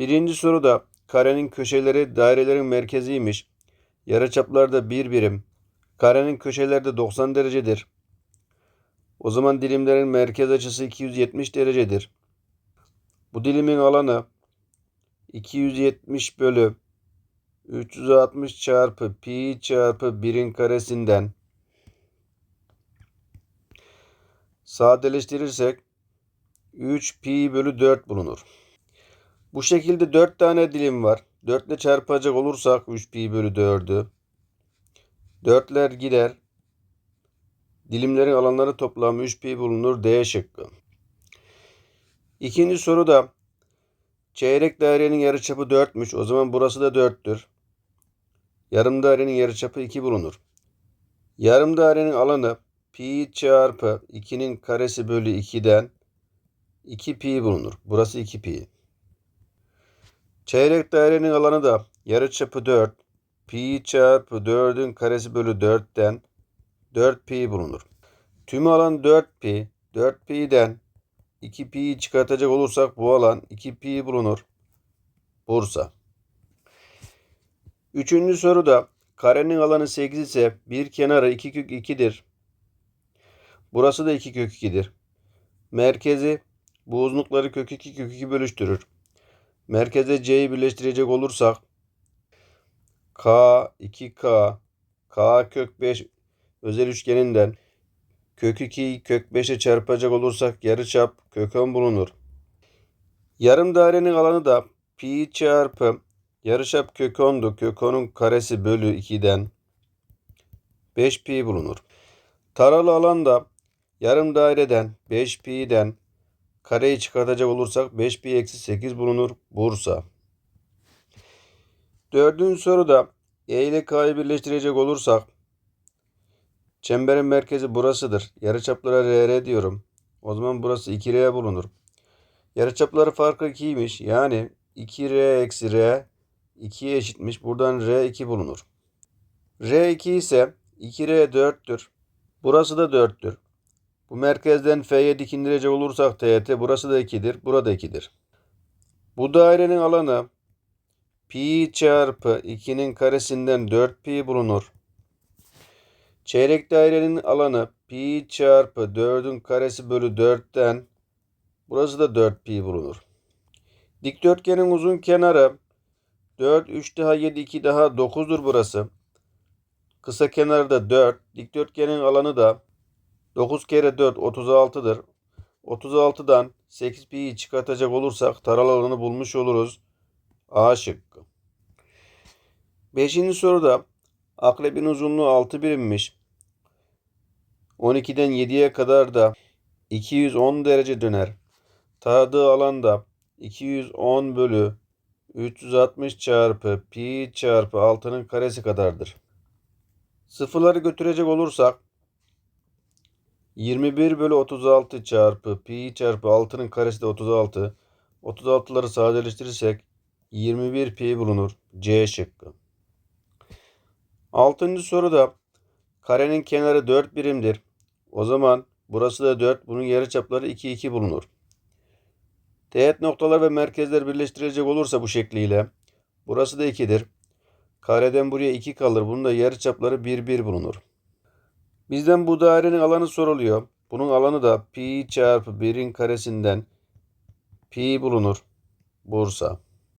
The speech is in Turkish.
Birinci soruda karenin köşeleri dairelerin merkeziymiş. Yarıçaplar da bir birim. Karenin köşeleri de 90 derecedir. O zaman dilimlerin merkez açısı 270 derecedir. Bu dilimin alanı 270 bölü 360 çarpı pi çarpı 1'in karesinden sadeleştirirsek 3 pi bölü 4 bulunur. Bu şekilde 4 tane dilim var. 4 ile çarpacak olursak 3 pi bölü 4'ü 4'ler gider. Dilimlerin alanları toplamı 3 pi bulunur. D şıkkı. İkinci soruda çeyrek dairenin yarıçapı 4'müş. O zaman burası da 4'tür. Yarım dairenin yarıçapı 2 bulunur. Yarım dairenin alanı pi çarpı 2'nin karesi bölü 2'den 2 pi bulunur. Burası 2 pi. Çeyrek dairenin alanı da yarıçapı 4. Pi çarpı 4'ün karesi bölü 4'ten 4 pi bulunur. Tüm alan 4 pi. 4 pi'den 2 pi'yi çıkartacak olursak bu alan 2 pi bulunur. Bursa. Üçüncü soruda karenin alanı 8 ise bir kenarı 2 kök 2'dir. Burası da 2 kök 2'dir. Merkezi bu uzunlukları kök 2 kök 2 bölüştürür. Merkeze C'yi birleştirecek olursak K 2K K kök 5 özel üçgeninden kök 2'yi kök 5'e çarpacak olursak yarıçap kök 10 bulunur. Yarım dairenin alanı da pi çarpı yarıçap kök 10'du. Kök 10'un karesi bölü 2'den 5 pi bulunur. Taralı alan da yarım daireden 5 pi'den kareyi çıkartacak olursak 5 pi eksi 8 bulunur. Bursa. Dördüncü soruda E ile K'yı birleştirecek olursak çemberin merkezi burasıdır. Yarıçaplara RR diyorum. O zaman burası 2R bulunur. Yarıçapları farkı 2'ymiş. Yani 2R eksi R 2'ye eşitmiş. Buradan R 2 bulunur. R 2 ise 2R 4'tür. Burası da 4'tür. Bu merkezden F'ye dikindirecek olursak teğet burası da 2'dir. Burada 2'dir. Bu dairenin alanı pi çarpı 2'nin karesinden 4 pi bulunur. Çeyrek dairenin alanı pi çarpı 4'ün karesi bölü 4'ten burası da 4 pi bulunur. Dikdörtgenin uzun kenarı 4, 3 daha 7, 2 daha 9'dur burası. Kısa kenarı da 4. Dikdörtgenin alanı da 9 kere 4 36'dır. 36'dan 8 pi'yi çıkartacak olursak taralı alanı bulmuş oluruz. A şıkkı. Beşinci soruda aklebin uzunluğu 6 birimmiş. 12'den 7'ye kadar da 210 derece döner. Taradığı alanda 210 bölü 360 çarpı pi çarpı 6'nın karesi kadardır. Sıfırları götürecek olursak 21 bölü 36 çarpı pi çarpı 6'nın karesi de 36. 36'ları sadeleştirirsek 21 pi bulunur. C şıkkı. Altıncı soruda karenin kenarı 4 birimdir. O zaman burası da 4. Bunun yarıçapları 2 2 bulunur. Teğet noktalar ve merkezler birleştirilecek olursa bu şekliyle burası da 2'dir. Kareden buraya 2 kalır. Bunun da yarıçapları 1 1 bulunur. Bizden bu dairenin alanı soruluyor. Bunun alanı da pi çarpı 1'in karesinden pi bulunur. Bursa.